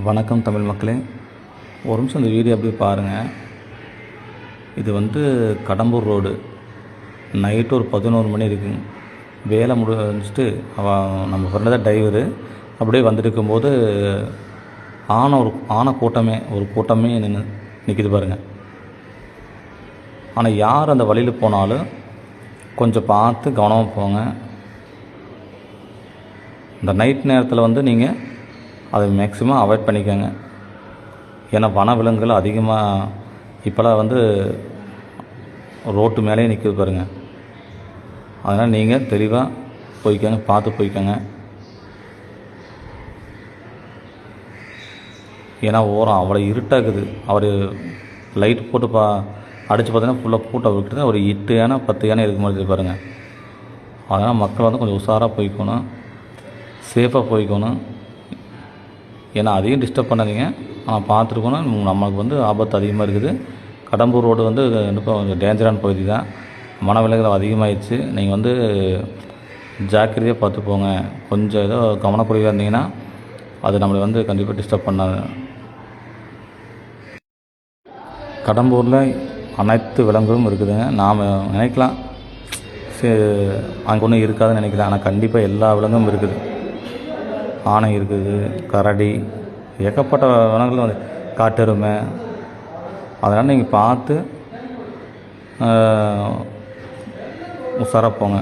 வணக்கம் தமிழ் மக்களே. ஒரு நிமிஷம் இந்த வீடியோ அப்படியே பாருங்கள் இது வந்து கடம்பூர் ரோடு. நைட்டு ஒரு பதினோரு மணி இருக்குங்க வேலை முடிஞ்சிட்டு அவன் நம்ம ஃப்ரெண்டு தான் டிரைவரு அப்படியே வந்துட்டு இருக்கும்போது ஆனை ஒரு ஆனை கூட்டமே ஒரு கூட்டமே நின்று நிற்கிது பாருங்கள் ஆனால் யார் அந்த வழியில் போனாலும் கொஞ்சம் பார்த்து கவனமாக போங்க. இந்த நைட் நேரத்தில் வந்து நீங்கள் அதை மேக்ஸிமம் அவாய்ட் பண்ணிக்கோங்க. ஏன்னா வனவிலங்குகள் அதிகமாக இப்போலாம் வந்து ரோட்டு மேலேயே நிற்கிது பாருங்கள் அதனால் நீங்கள் தெளிவாக போய்க்கோங்க பார்த்து போய்க்கோங்க. ஏன்னா ஓரம் அவ்வளோ இருட்டாக்குது அவர் லைட் போட்டு பா அடித்து பார்த்தீங்கன்னா ஃபுல்லாக பூட்டை விட்டுட்டு ஒரு எட்டு யானை பத்து யானை இருக்க மாதிரி பாருங்கள் அதனால் மக்கள் வந்து கொஞ்சம் உஷாராக போய்க்கணும். சேஃபாக போய்க்கணும். ஏன்னா அதையும் டிஸ்டர்ப் பண்ணாதீங்க. ஆனால் பார்த்துருக்கணும் நம்மளுக்கு வந்து ஆபத்து அதிகமாக இருக்குது. கடம்பூர் ரோடு வந்து இன்னும் கொஞ்சம் டேஞ்சரான பகுதி தான். மனவிலகல் அதிகமாகிடுச்சு நீங்கள் வந்து ஜாக்கிரதையாக பார்த்து போங்க. கொஞ்சம் ஏதோ கவனக்குறைவாக இருந்தீங்கன்னா அது நம்மளை வந்து கண்டிப்பாக டிஸ்டர்ப் பண்ணாது. கடம்பூரில் அனைத்து விலங்குகளும் இருக்குதுங்க. நாம் நினைக்கலாம். சரி அங்கே ஒன்றும் இருக்காதுன்னு நினைக்கிறேன் ஆனால் கண்டிப்பாக எல்லா விலங்கும் இருக்குது. ஆனை இருக்குது கரடி ஏகப்பட்ட வனங்கள் வந்து காட்டெருமை. அதனால் நீங்கள் பார்த்து உஷாராக போங்க.